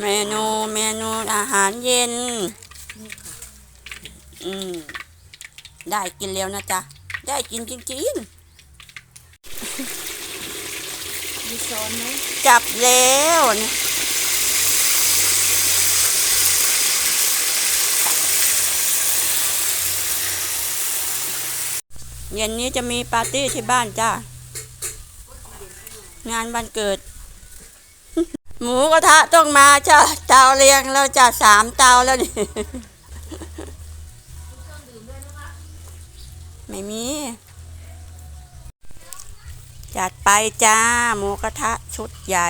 เมนูเมนูอาหารเย็น อืม ได้กินแล้วนะจ๊ะ ได้กินจริงมีซ้อนไหมๆจับแล้วนะเย็นนี้จะมีปาร์ตี้ที่บ้านจ้า งานวันเกิด หมูกระทะต้องมาจ้าเตาเรียงแล้วจ้าสามเตาแล้วนี่ไม่มี จัดไปจ้า หมูกระทะชุดใหญ่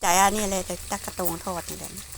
ใจอันนี้เลยแต่ตักกระตงทอดนี่แหละ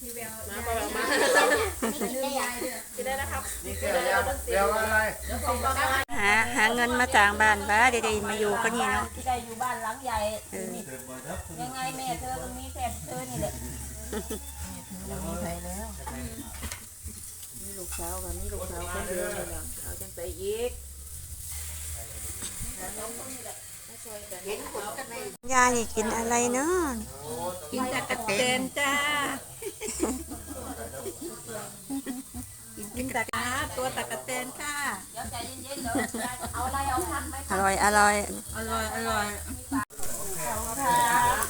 ะไรหาหาเงินมาจ้างบ้านบ้าเดี๋ยวๆมาอยู่ก็นี่เนาะที่ได้อยู่บ้านหลังใหญ่เออยังไงแม่เธอตรงนี้แฟนเธอนี่แหละมีใครแล้วมีลูกสาวกับมีลูกสาวคนเดียวเลยนะเอาจังไปอีกยายนี่กินอะไรเนาะกินตะกะเตนจ้ากิน ตะกะตัวตะกะเตนค่ะใจเย็นๆเดี๋ยวเอาอะไรเอาพักไหมอร่อยอร่อยอร่อยอร่อย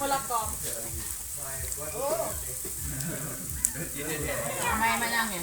คนละกล่องทำไมมานั่งเนี่ย